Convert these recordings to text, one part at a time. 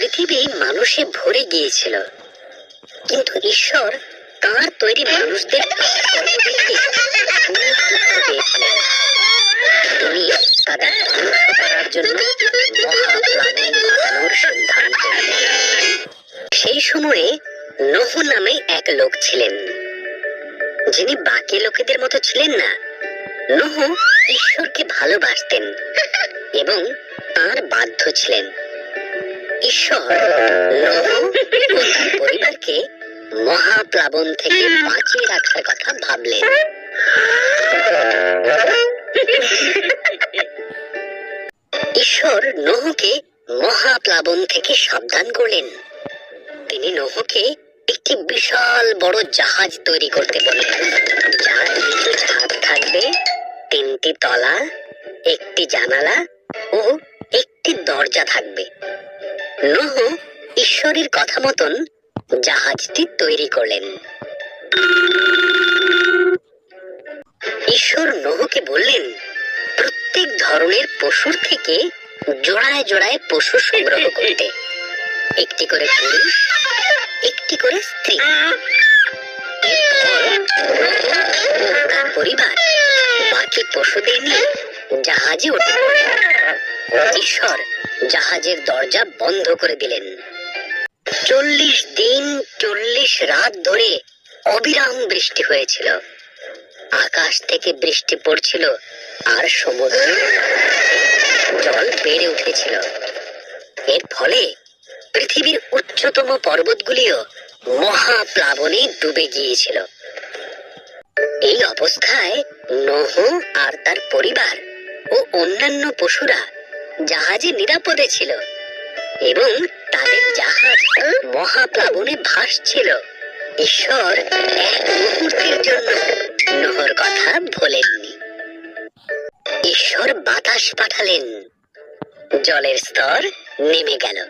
পৃথিবী মানুষে ভরে গিয়েছিল। কিন্তু ঈশ্বর তাঁর তৈরি মানুষদের তিনি তাদের করার জন্য। সেই সময়ে নহ নামে এক লোক ছিলেন। যিনি বাকি লোকেদের মতো ছিলেন না, নহ ঈশ্বরকে ভালোবাসতেন এবং তার বাধ্য ছিলেন। ঈশ্বর নহ ও তার পরিবারকে মহাপ্লাবন থেকে বাঁচিয়ে রাখার কথা ভাবলেন। ঈশ্বর নহকে মহাপ্লাবন থেকে সাবধান করলেন। তিনি নহকে একটি বিশাল বড় জাহাজ তৈরি করতে বললেন। যার ছাদ থাকবে তিনটি তলা একটি জানালা ও একটি দরজা থাকবে। নহ ঈশ্বরের কথা মতন জাহাজটি তৈরি করলেন। ঈশ্বর নহকে বললেন, প্রত্যেক ধরনের পশুর থেকে জোড়ায় জোড়ায় পশু সংগ্রহ করতে। একটি করে পুরুষ, একটি করে স্ত্রী। তার পরিবার বাকি পশুদের নিয়ে জাহাজে উঠে। ঈশ্বর জাহাজের দরজা বন্ধ করে দিলেন। চল্লিশ দিন, চল্লিশ রাত ধরে অবিরাম বৃষ্টি হয়েছিল। আকাশ থেকে বৃষ্টি পড়ছিল আর সমুদ্র জল বেড়ে উঠেছিল। এর ফলে পৃথিবীর উচ্চতম পর্বতগুলিও মহাপ্লাবনে ডুবে গিয়েছিল। এই অবস্থায় নহ আর তার পরিবার ও অন্যান্য পশুরা জাহাজে নিরাপদে ছিল এবং তাদের জাহাজ মহাপ্লাবনে ভাসছিল। ঈশ্বর এক মুহূর্তের জন্য নহর কথা ভোলেননি। ঈশ্বর বাতাস পাঠালেন। জলের স্তর নেমে গেল।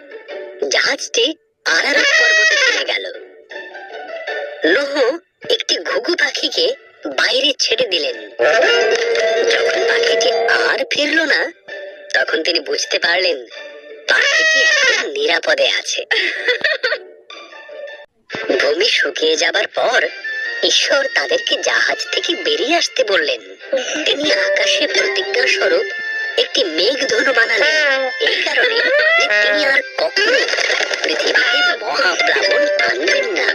জাহাজটি আরারাত পর্বতে থেমে গেল। লোহ একটি ঘুঘু পাখিকে বাইরে ছেড়ে দিলেন। তিনি বুঝতে পারলেন নিরাপদে আছে। ভূমি শুকিয়ে যাবার পর ঈশ্বর তাদেরকে জাহাজ থেকে বেরিয়ে আসতে বললেন। তিনি আকাশে প্রতিজ্ঞা স্বরূপ একটি মেঘ ধনু বানালেন। এই কারণে তিনি আর কখনো পৃথিবীতে মহাপ্লাবন আনবেন না।